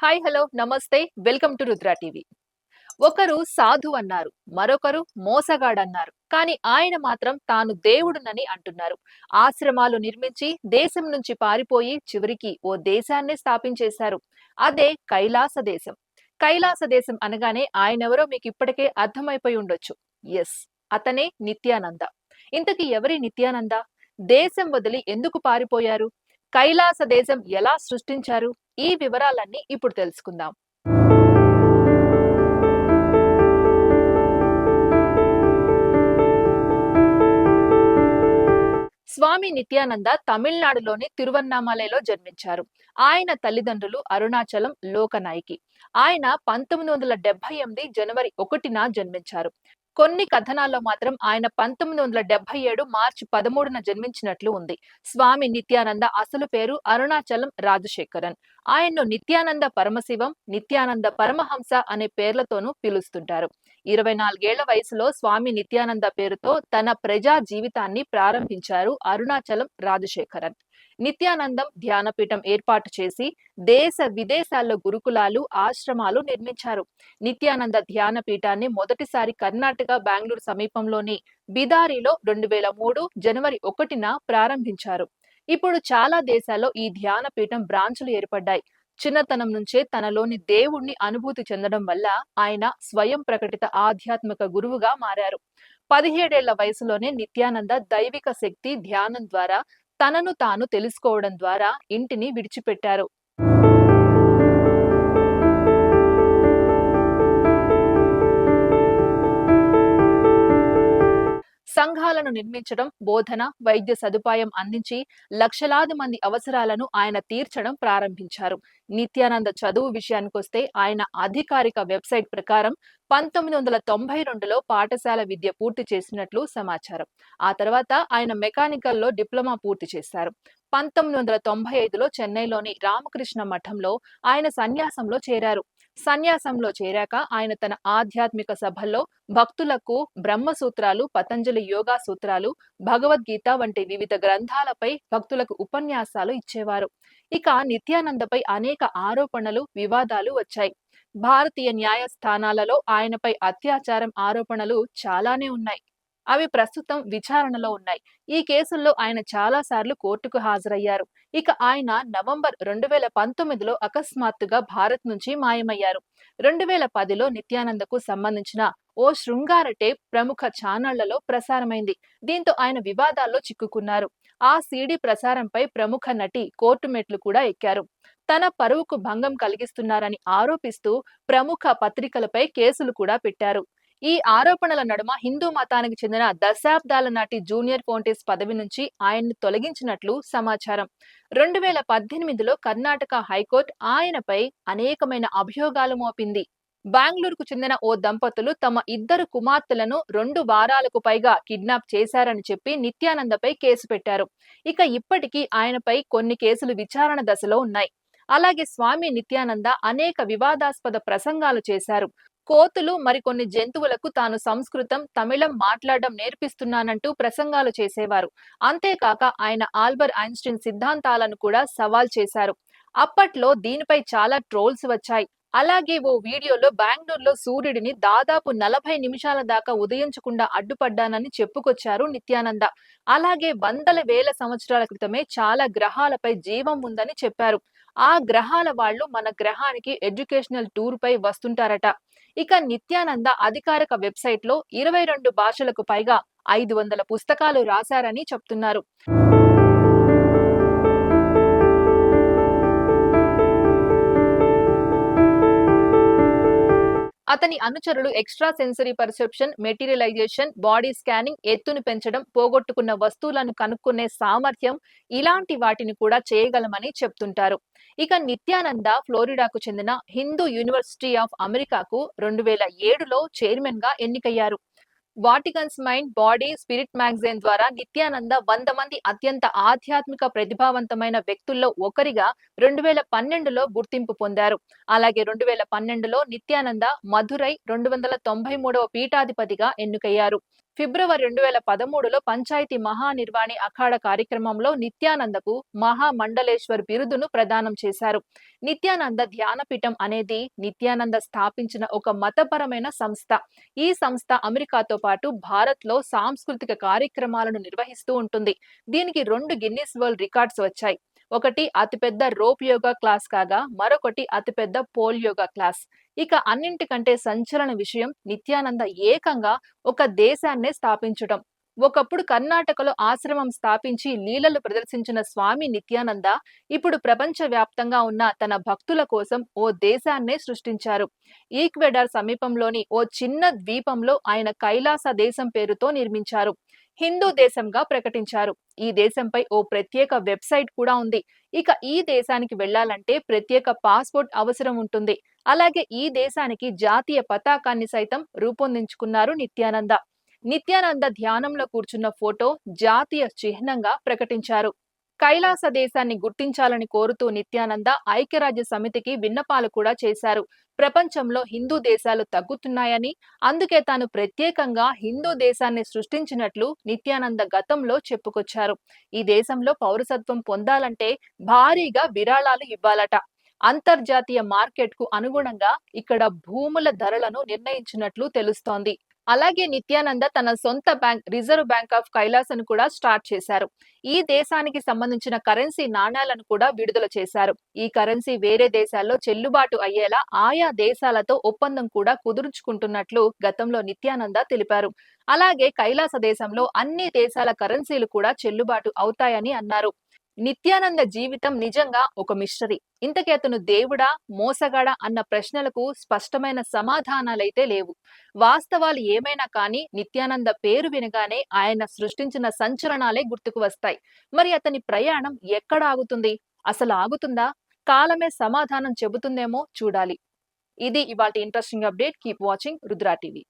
Hi hello నమస్తే welcome to Rudra TV ఒకరు సాధు అన్నారు మరొకరు మోసగాడన్నారు కానీ ఆయన మాత్రం తాను దేవుడునని అంటున్నారు. ఆశ్రమాలు నిర్మించి దేశం నుంచి పారిపోయి చివరికి ఓ దేశాన్ని స్థాపించేశారు. అదే కైలాస దేశం. కైలాస దేశం అనగానే ఆయనెవరో మీకు ఇప్పటికే అర్థమైపోయి ఉండొచ్చు. ఎస్ అతనే నిత్యానంద. ఇంతకీ ఎవరి నిత్యానంద? దేశం వదిలి ఎందుకు పారిపోయారు? కైలాస దేశం ఎలా సృష్టించారు? ఈ వివరాలన్నీ ఇప్పుడు తెలుసుకుందాం. స్వామి నిత్యానంద తమిళనాడులోని తిరువన్నామలలో జన్మించారు. ఆయన తల్లిదండ్రులు అరుణాచలం లోకనాయకి. ఆయన పంతొమ్మిది వందల డెబ్బై ఎనిమిది జనవరి ఒకటిన జన్మించారు. కొన్ని కథనాల్లో మాత్రం ఆయన పంతొమ్మిది వందల డెబ్బై ఏడు మార్చి పదమూడున జన్మించినట్లు ఉంది. స్వామి నిత్యానంద అసలు పేరు అరుణాచలం రాజశేఖరన్. ఆయన్ను నిత్యానంద పరమశివం నిత్యానంద పరమహంస అనే పేర్లతోనూ పిలుస్తుంటారు. ఇరవై నాలుగేళ్ళ వయసులో స్వామి నిత్యానంద పేరుతో తన ప్రజా జీవితాన్ని ప్రారంభించారు అరుణాచలం రాజశేఖరన్. నిత్యానందం ధ్యానపీఠం ఏర్పాటు చేసి దేశ విదేశాల్లో గురుకులాలు ఆశ్రమాలు నిర్మించారు. నిత్యానంద ధ్యానపీఠాన్ని మొదటిసారి కర్ణాటక బెంగళూరు సమీపంలోని బిదారిలో రెండు వేల మూడు జనవరి ఒకటిన ప్రారంభించారు. ఇప్పుడు చాలా దేశాల్లో ఈ ధ్యాన పీఠం బ్రాంచులు ఏర్పడ్డాయి. చిన్నతనం నుంచే తనలోని దేవుణ్ణి అనుభూతి చెందడం వల్ల ఆయన స్వయం ప్రకటిత ఆధ్యాత్మిక గురువుగా మారారు. పదిహేడేళ్ళ వయసులోనే నిత్యానంద దైవిక శక్తి ధ్యానం ద్వారా తనను తాను తెలుసుకోవడం ద్వారా ఇంటిని విడిచిపెట్టారు. సంఘాలను నిర్మించడం బోధన వైద్య సదుపాయం అందించి లక్షలాది మంది అవసరాలను ఆయన తీర్చడం ప్రారంభించారు. నిత్యానంద చదువు విషయానికొస్తే ఆయన అధికారిక వెబ్సైట్ ప్రకారం పంతొమ్మిది వందల తొంభై రెండులో పాఠశాల విద్య పూర్తి చేసినట్లు సమాచారం. ఆ తర్వాత ఆయన మెకానికల్లో డిప్లొమా పూర్తి చేశారు. పంతొమ్మిది వందల తొంభై ఐదులో చెన్నైలోని రామకృష్ణ మఠంలో ఆయన సన్యాసంలో చేరారు. సన్యాసంలో చేరాక ఆయన తన ఆధ్యాత్మిక సభల్లో భక్తులకు బ్రహ్మ సూత్రాలు పతంజలి యోగా సూత్రాలు భగవద్గీత వంటి వివిధ గ్రంథాలపై భక్తులకు ఉపన్యాసాలు ఇచ్చేవారు. ఇక నిత్యానందపై అనేక ఆరోపణలు వివాదాలు వచ్చాయి. భారతీయ న్యాయస్థానాలలో ఆయనపై అత్యాచారం ఆరోపణలు చాలానే ఉన్నాయి. అవి ప్రస్తుతం విచారణలో ఉన్నాయి. ఈ కేసుల్లో ఆయన చాలా సార్లు కోర్టుకు హాజరయ్యారు. ఇక ఆయన నవంబర్ రెండు వేల పంతొమ్మిదిలో అకస్మాత్తుగా భారత్ నుంచి మాయమయ్యారు. రెండు వేల పదిలో నిత్యానందకు సంబంధించిన ఓ శృంగార టేప్ ప్రముఖ ఛానళ్ళలో ప్రసారమైంది. దీంతో ఆయన వివాదాల్లో చిక్కుకున్నారు. ఆ సీడీ ప్రసారంపై ప్రముఖ నటి కోర్టు మెట్లు కూడా ఎక్కారు. తన పరువుకు భంగం కలిగిస్తున్నారని ఆరోపిస్తూ ప్రముఖ పత్రికలపై కేసులు కూడా పెట్టారు. ఈ ఆరోపణల నడుమ హిందూ మతానికి చెందిన దశాబ్దాల నాటి జూనియర్ ఫౌంటేస్ పదవి నుంచి ఆయన్ని తొలగించినట్లు సమాచారం. రెండు వేల పద్దెనిమిదిలో కర్ణాటక హైకోర్టు ఆయనపై అనేకమైన అభియోగాలు మోపింది. బెంగళూరుకు చెందిన ఓ దంపతులు తమ ఇద్దరు కుమార్తెలను రెండు వారాలకు పైగా కిడ్నాప్ చేశారని చెప్పి నిత్యానందపై కేసు పెట్టారు. ఇక ఇప్పటికీ ఆయనపై కొన్ని కేసులు విచారణ దశలో ఉన్నాయి. అలాగే స్వామి నిత్యానంద అనేక వివాదాస్పద ప్రసంగాలు చేశారు. కోతులు మరికొన్ని జంతువులకు తాను సంస్కృతం తమిళం మాట్లాడడం నేర్పిస్తున్నానంటూ ప్రసంగాలు చేసేవారు. అంతేకాక ఆయన ఆల్బర్ ఐన్స్టీన్ సిద్ధాంతాలను కూడా సవాల్ చేశారు. అప్పట్లో దీనిపై చాలా ట్రోల్స్ వచ్చాయి. అలాగే ఓ వీడియోలో బెంగళూరులో సూర్యుడిని దాదాపు నలభై నిమిషాల దాకా ఉదయించకుండా అడ్డుపడ్డానని చెప్పుకొచ్చారు నిత్యానంద. అలాగే వందల వేల సంవత్సరాల క్రితమే చాలా గ్రహాలపై జీవం ఉందని చెప్పారు. ఆ గ్రహాల వాళ్ళు మన గ్రహానికి ఎడ్యుకేషనల్ టూర్ పై వస్తుంటారట. ఇక నిత్యానంద అధికారిక వెబ్సైట్లో ఇరవై రెండు భాషలకు పైగా ఐదు వందల పుస్తకాలు రాశారని చెప్తున్నారు. అతని అనుచరులు extra sensory perception materialization body scanning ఎత్తును పెంచడం పోగొట్టుకున్న వస్తువులను కనుక్కునే సామర్థ్యం ఇలాంటి వాటిని కూడా చేయగలమని చెప్తుంటారు. ఇక నిత్యానంద ఫ్లోరిడాకు చెందిన హిందూ యూనివర్సిటీ ఆఫ్ అమెరికాకు రెండు వేల ఏడులో చైర్మన్గా ఎన్నికయ్యారు. Watkins mind body spirit magazine ద్వారా నిత్యానంద వంద మంది అత్యంత ఆధ్యాత్మిక ప్రతిభావంతమైన వ్యక్తుల్లో ఒకరిగా రెండు వేల పన్నెండులో గుర్తింపు పొందారు. అలాగే రెండు వేల పన్నెండులో నిత్యానంద మధురై రెండు వందల తొంభై మూడవ పీఠాధిపతిగా ఎన్నికయ్యారు. ఫిబ్రవరి రెండు వేల పదమూడులో పంచాయతీ మహానిర్వాణి అఖాడ కార్యక్రమంలో నిత్యానందకు మహామండలేశ్వర్ బిరుదును ప్రదానం చేశారు. నిత్యానంద ధ్యానపీఠం అనేది నిత్యానంద స్థాపించిన ఒక మతపరమైన సంస్థ. ఈ సంస్థ అమెరికాతో పాటు భారత్లో సాంస్కృతిక కార్యక్రమాలను నిర్వహిస్తూ ఉంటుంది. దీనికి రెండు గిన్నిస్ వరల్డ్ రికార్డ్స్ వచ్చాయి. ఒకటి అతిపెద్ద రోప్ యోగా క్లాస్ కాగా మరొకటి అతిపెద్ద పోల్ యోగా క్లాస్. ఇక అన్నింటికంటే సంచలన విషయం నిత్యానంద ఏకంగా ఒక దేశాన్నే స్థాపించడం ఒకప్పుడు కర్ణాటకలో ఆశ్రమం స్థాపించి లీలలు ప్రదర్శించిన స్వామి నిత్యానంద ఇప్పుడు ప్రపంచ వ్యాప్తంగా ఉన్న తన భక్తుల కోసం ఓ దేశాన్నే సృష్టించారు. ఈక్వెడార్ సమీపంలోని ఓ చిన్న ద్వీపంలో ఆయన కైలాస దేశం పేరుతో నిర్మించారు. హిందూ దేశంగా ప్రకటించారు. ఈ దేశంపై ఓ ప్రత్యేక వెబ్సైట్ కూడా ఉంది. ఇక ఈ దేశానికి వెళ్ళాలంటే ప్రత్యేక పాస్పోర్ట్ అవసరం ఉంటుంది. అలాగే ఈ దేశానికి జాతీయ పతాకాన్ని సైతం రూపొందించుకున్నారు నిత్యానంద. నిత్యానంద ధ్యానంలో కూర్చున్న ఫోటో జాతీయ చిహ్నంగా ప్రకటించారు. కైలాస దేశాన్ని గుర్తించాలని కోరుతూ నిత్యానంద ఐక్యరాజ్య సమితికి విన్నపాలు కూడా చేశారు. ప్రపంచంలో హిందూ దేశాలు తగ్గుతున్నాయని అందుకే తాను ప్రత్యేకంగా హిందూ దేశాన్ని సృష్టించినట్లు నిత్యానంద గతంలో చెప్పుకొచ్చారు. ఈ దేశంలో పౌరసత్వం పొందాలంటే భారీగా విరాళాలు ఇవ్వాలట. అంతర్జాతీయ మార్కెట్కు అనుగుణంగా ఇక్కడ భూముల ధరలను నిర్ణయించినట్లు తెలుస్తోంది. అలాగే నిత్యానంద తన సొంత బ్యాంక్ రిజర్వ్ బ్యాంక్ ఆఫ్ కైలాసను కూడా స్టార్ట్ చేశారు. ఈ దేశానికి సంబంధించిన కరెన్సీ నాణ్యాలను కూడా విడుదల చేశారు. ఈ కరెన్సీ వేరే దేశాల్లో చెల్లుబాటు అయ్యేలా ఆయా దేశాలతో ఒప్పందం కూడా కుదుర్చుకుంటున్నట్లు గతంలో నిత్యానంద తెలిపారు. అలాగే కైలాస దేశంలో అన్ని దేశాల కరెన్సీలు కూడా చెల్లుబాటు అవుతాయని అన్నారు. నిత్యానంద జీవితం నిజంగా ఒక మిస్టరీ. ఇంతకీ అతను దేవుడా మోసగాడా అన్న ప్రశ్నలకు స్పష్టమైన సమాధానాలైతే లేవు. వాస్తవాలు ఏమైనా కానీ నిత్యానంద పేరు వినగానే ఆయన సృష్టించిన సంచలనాలే గుర్తుకు వస్తాయి. మరి అతని ప్రయాణం ఎక్కడ ఆగుతుంది? అసలు ఆగుతుందా? కాలమే సమాధానం చెబుతుందేమో చూడాలి. ఇది ఇవాళ interesting update. Keep watching Rudra TV.